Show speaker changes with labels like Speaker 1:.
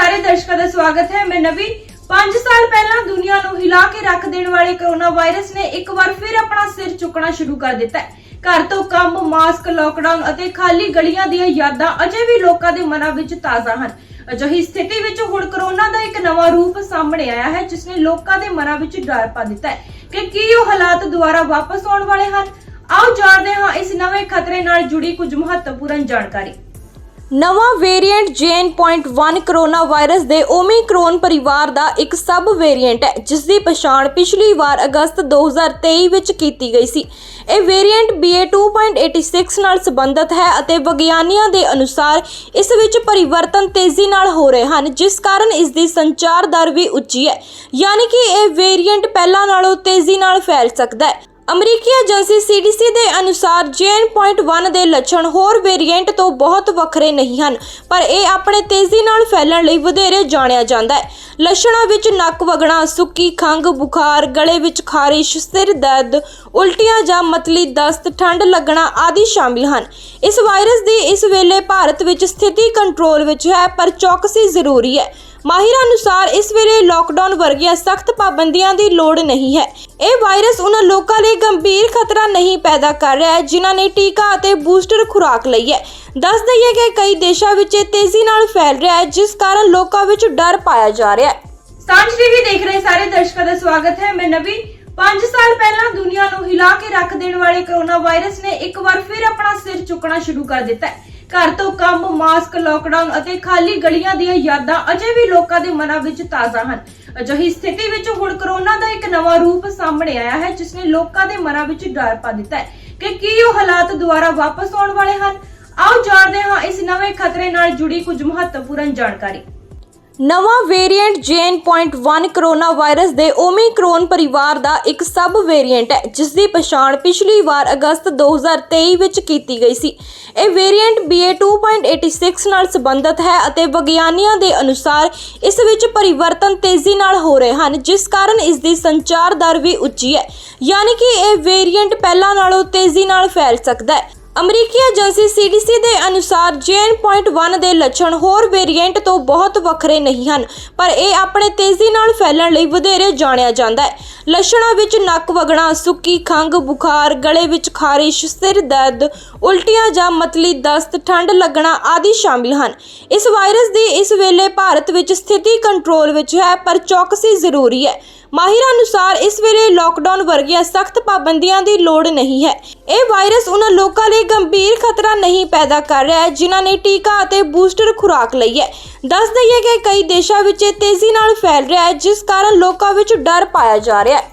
Speaker 1: ਸਾਰੇ ਦਰਸ਼ਕਾਂ ਦਾ ਸਵਾਗਤ ਹੈ। ਮੈਂ ਨਵੀ 5 ਸਾਲ ਪਹਿਲਾਂ ਦੁਨੀਆ ਨੂੰ ਹਿਲਾ ਕੇ ਰੱਖ ਦੇਣ ਵਾਲੇ ਕਰੋਨਾ ਵਾਇਰਸ ਨੇ ਇੱਕ ਵਾਰ ਫਿਰ ਆਪਣਾ ਸਿਰ ਚੁੱਕਣਾ ਸ਼ੁਰੂ ਕਰ ਦਿੱਤਾ ਹੈ। ਘਰ ਤੋਂ ਕੰਮ, ਮਾਸਕ ਲੋਕਡਾਊਨ ਅਤੇ ਖਾਲੀ ਗਲੀਆਂ ਦੀਆਂ ਯਾਦਾਂ ਅਜੇ ਵੀ ਲੋਕਾਂ ਦੇ ਮਨਾਂ ਵਿੱਚ ਤਾਜ਼ਾ ਹਨ। ਅਜਿਹੀ ਸਥਿਤੀ ਵਿੱਚ ਹੁਣ ਕਰੋਨਾ ਦਾ ਇੱਕ ਨਵਾਂ ਰੂਪ ਸਾਹਮਣੇ ਆਇਆ ਹੈ, ਜਿਸ ਨੇ ਲੋਕਾਂ ਦੇ ਮਨਾਂ ਵਿੱਚ ਡਰ ਪਾ ਦਿੱਤਾ ਹੈ ਕਿ ਕੀ ਉਹ ਹਾਲਾਤ ਦੁਬਾਰਾ ਵਾਪਸ ਆਉਣ ਵਾਲੇ ਹਨ। ਆਓ ਜਾਣਦੇ ਹਾਂ ਇਸ ਨਵੇਂ ਖਤਰੇ ਨਾਲ ਜੁੜੀ ਕੁਝ ਮਹੱਤਵਪੂਰਨ ਜਾਣਕਾਰੀ। ਨਵਾਂ ਵੇਰੀਐਂਟ ਜੇਨ.1 ਕਰੋਨਾ ਵਾਇਰਸ ਦੇ ਓਮਿਕਰੋਨ ਪਰਿਵਾਰ ਦਾ ਇੱਕ ਸਬ ਵੇਰੀਐਂਟ ਹੈ ਜਿਸ ਦੀ ਪਛਾਣ ਪਿਛਲੀ ਵਾਰ ਅਗਸਤ 2023 ਵਿੱਚ ਕੀਤੀ ਗਈ ਸੀ। ਇਹ ਵੇਰੀਐਂਟ BA2.86 ਨਾਲ ਸੰਬੰਧਿਤ ਹੈ ਅਤੇ ਵਿਗਿਆਨੀਆਂ ਦੇ ਅਨੁਸਾਰ ਇਸ ਵਿੱਚ ਪਰਿਵਰਤਨ ਤੇਜ਼ੀ ਨਾਲ ਹੋ ਰਹੇ ਹਨ, ਜਿਸ ਕਾਰਨ ਇਸ ਦੀ ਸੰਚਾਰ ਦਰ ਵੀ ਉੱਚੀ ਹੈ। ਯਾਨੀ ਕਿ ਇਹ ਵੇਰੀਐਂਟ ਪਹਿਲਾਂ ਨਾਲੋਂ ਤੇਜ਼ੀ ਨਾਲ ਫੈਲ ਸਕਦਾ ਹੈ। ਅਮਰੀਕੀ ਏਜੰਸੀ CDC ਦੇ ਅਨੁਸਾਰ ਜੇਨ.1 ਦੇ ਲੱਛਣ ਹੋਰ ਵੇਰੀਐਂਟ ਤੋਂ ਬਹੁਤ ਵੱਖਰੇ ਨਹੀਂ ਹਨ, ਪਰ ਇਹ ਆਪਣੇ ਤੇਜ਼ੀ ਨਾਲ ਫੈਲਣ ਲਈ ਵਧੇਰੇ ਜਾਣਿਆ ਜਾਂਦਾ ਹੈ। ਲੱਛਣਾਂ ਵਿੱਚ ਨੱਕ ਵਗਣਾ, ਸੁੱਕੀ ਖੰਘ, ਬੁਖਾਰ, ਗਲੇ ਵਿੱਚ ਖਾਰਿਸ਼, ਸਿਰ ਦਰਦ, ਉਲਟੀਆਂ ਜਾਂ ਮਤਲੀ ਦਸਤ ਠੰਡ ਲੱਗਣਾ ਆਦਿ ਸ਼ਾਮਿਲ ਹਨ। ਇਸ ਵਾਇਰਸ ਦੀ ਇਸ ਵੇਲੇ ਭਾਰਤ ਵਿੱਚ ਸਥਿਤੀ ਕੰਟਰੋਲ ਵਿੱਚ ਹੈ, ਪਰ ਚੌਕਸੀ ਜ਼ਰੂਰੀ ਹੈ। ਮਾਹਿਰਾਂ ਅਨੁਸਾਰ ਇਸ ਵੇਲੇ ਲਾਕਡਾਊਨ ਵਰਗੀਆਂ ਸਖਤ ਪਾਬੰਦੀਆਂ ਦੀ ਲੋੜ ਨਹੀਂ ਹੈ। ਇਹ ਵਾਇਰਸ ਉਹਨਾਂ ਲੋਕਾਂ ਲਈ ਗੰਭੀਰ ਖਤਰਾ ਨਹੀਂ ਪੈਦਾ ਕਰ ਰਿਹਾ ਹੈ, ਜਿਨ੍ਹਾਂ ਨੇ ਟੀਕਾ ਅਤੇ ਬੂਸਟਰ ਖੁਰਾਕ ਲਈ ਹੈ। ਦੱਸ ਦਈਏ ਕਿ ਕਈ ਦੇਸ਼ਾਂ ਵਿੱਚ ਇਹ ਤੇਜ਼ੀ ਨਾਲ ਫੈਲ ਰਿਹਾ ਹੈ, ਜਿਸ ਕਾਰਨ ਲੋਕਾਂ ਵਿੱਚ ਡਰ ਪਾਇਆ ਜਾ ਰਿਹਾ ਹੈ। ਸਾਂਝ ਟੀਵੀ ਦੇਖ ਰਹੇ ਸਾਰੇ ਦਰਸ਼ਕਾਂ ਦਾ ਸਵਾਗਤ ਹੈ। ਮੈਂ ਨਵੀ 5 ਸਾਲ ਪਹਿਲਾਂ ਦੁਨੀਆ ਨੂੰ ਹਿਲਾ ਕੇ ਰੱਖ ਦੇਣ ਵਾਲੇ ਕਰੋਨਾ ਵਾਇਰਸ ਨੇ ਇੱਕ ਵਾਰ ਫਿਰ ਆਪਣਾ ਸਿਰ ਚੁੱਕਣਾ ਸ਼ੁਰੂ ਕਰ ਦਿੱਤਾ ਹੈ। ਘਰ ਤੋਂ ਕੰਮ, ਮਾਸਕ ਲੋਕਡਾਊਨ ਅਤੇ ਖਾਲੀ ਗਲੀਆਂ ਦੀਆਂ ਯਾਦਾਂ ਅਜੇ ਵੀ ਲੋਕਾਂ ਦੇ ਮਨਾਂ ਵਿੱਚ ਤਾਜ਼ਾ ਹਨ। ਅਜਿਹੀ ਸਥਿਤੀ ਵਿੱਚ ਹੁਣ ਕਰੋਨਾ ਦਾ ਇੱਕ ਨਵਾਂ ਰੂਪ ਸਾਹਮਣੇ ਆਇਆ ਹੈ, ਜਿਸ ਨੇ ਲੋਕਾਂ ਦੇ ਮਨਾਂ ਵਿੱਚ ਡਰ ਪਾ ਦਿੱਤਾ ਹੈ ਕਿ ਕੀ ਉਹ ਹਾਲਾਤ ਦੁਬਾਰਾ ਵਾਪਸ ਆਉਣ ਵਾਲੇ ਹਨ। ਆਓ ਜਾਣਦੇ ਹਾਂ ਇਸ ਨਵੇਂ ਖਤਰੇ ਨਾਲ ਜੁੜੀ ਕੁਝ ਮਹੱਤਵਪੂਰਨ ਜਾਣਕਾਰੀ। ਨਵਾਂ ਵੇਰੀਐਂਟ ਜੇਨ.1 ਕਰੋਨਾ ਵਾਇਰਸ ਦੇ ਓਮਿਕਰੋਨ ਪਰਿਵਾਰ ਦਾ ਇੱਕ ਸਬ ਵੇਰੀਐਂਟ ਹੈ ਜਿਸ ਦੀ ਪਛਾਣ ਪਿਛਲੀ ਵਾਰ ਅਗਸਤ 2023 ਵਿੱਚ ਕੀਤੀ ਗਈ ਸੀ। ਇਹ ਵੇਰੀਐਂਟ BA2.86 ਨਾਲ ਸੰਬੰਧਿਤ ਹੈ ਅਤੇ ਵਿਗਿਆਨੀਆਂ ਦੇ ਅਨੁਸਾਰ ਇਸ ਵਿੱਚ ਪਰਿਵਰਤਨ ਤੇਜ਼ੀ ਨਾਲ ਹੋ ਰਹੇ ਹਨ, ਜਿਸ ਕਾਰਨ ਇਸ ਦੀ ਸੰਚਾਰ ਦਰ ਵੀ ਉੱਚੀ ਹੈ। ਯਾਨੀ ਕਿ ਇਹ ਵੇਰੀਐਂਟ ਪਹਿਲਾਂ ਨਾਲੋਂ ਤੇਜ਼ੀ ਨਾਲ ਫੈਲ ਸਕਦਾ ਹੈ। ਅਮਰੀਕੀ ਏਜੰਸੀ CDC ਦੇ ਅਨੁਸਾਰ ਜੇਨ.1 ਦੇ ਲੱਛਣ ਹੋਰ ਵੇਰੀਐਂਟ ਤੋਂ ਬਹੁਤ ਵੱਖਰੇ ਨਹੀਂ ਹਨ, ਪਰ ਇਹ ਆਪਣੇ ਤੇਜ਼ੀ ਨਾਲ ਫੈਲਣ ਲਈ ਵਧੇਰੇ ਜਾਣਿਆ ਜਾਂਦਾ ਹੈ। ਲੱਛਣਾਂ ਵਿੱਚ ਨੱਕ ਵਗਣਾ, ਸੁੱਕੀ ਖੰਘ, ਬੁਖਾਰ, ਗਲੇ ਵਿੱਚ ਖਾਰਿਸ਼, ਸਿਰ ਦਰਦ, ਉਲਟੀਆਂ ਜਾਂ ਮਤਲੀ ਦਸਤ ਠੰਡ ਲੱਗਣਾ ਆਦਿ ਸ਼ਾਮਿਲ ਹਨ। ਇਸ ਵਾਇਰਸ ਦੀ ਇਸ ਵੇਲੇ ਭਾਰਤ ਵਿੱਚ ਸਥਿਤੀ ਕੰਟਰੋਲ ਵਿੱਚ ਹੈ, ਪਰ ਚੌਕਸੀ ਜ਼ਰੂਰੀ ਹੈ। ਮਾਹਿਰਾਂ ਅਨੁਸਾਰ ਇਸ ਵੇਲੇ ਲਾਕਡਾਊਨ ਵਰਗੀਆਂ ਸਖਤ ਪਾਬੰਦੀਆਂ ਦੀ ਲੋੜ ਨਹੀਂ ਹੈ। ਇਹ ਵਾਇਰਸ ਉਹਨਾਂ ਲੋਕਾਂ ਲਈ ਗੰਭੀਰ ਖਤਰਾ ਨਹੀਂ ਪੈਦਾ ਕਰ ਰਿਹਾ ਹੈ, ਜਿਨ੍ਹਾਂ ਨੇ ਟੀਕਾ ਅਤੇ ਬੂਸਟਰ ਖੁਰਾਕ ਲਈ ਹੈ। ਦੱਸ ਦਈਏ ਕਿ ਕਈ ਦੇਸ਼ਾਂ ਵਿੱਚ ਇਹ ਤੇਜ਼ੀ ਨਾਲ ਫੈਲ ਰਿਹਾ ਹੈ, ਜਿਸ ਕਾਰਨ ਲੋਕਾਂ ਵਿੱਚ ਡਰ ਪਾਇਆ ਜਾ ਰਿਹਾ ਹੈ।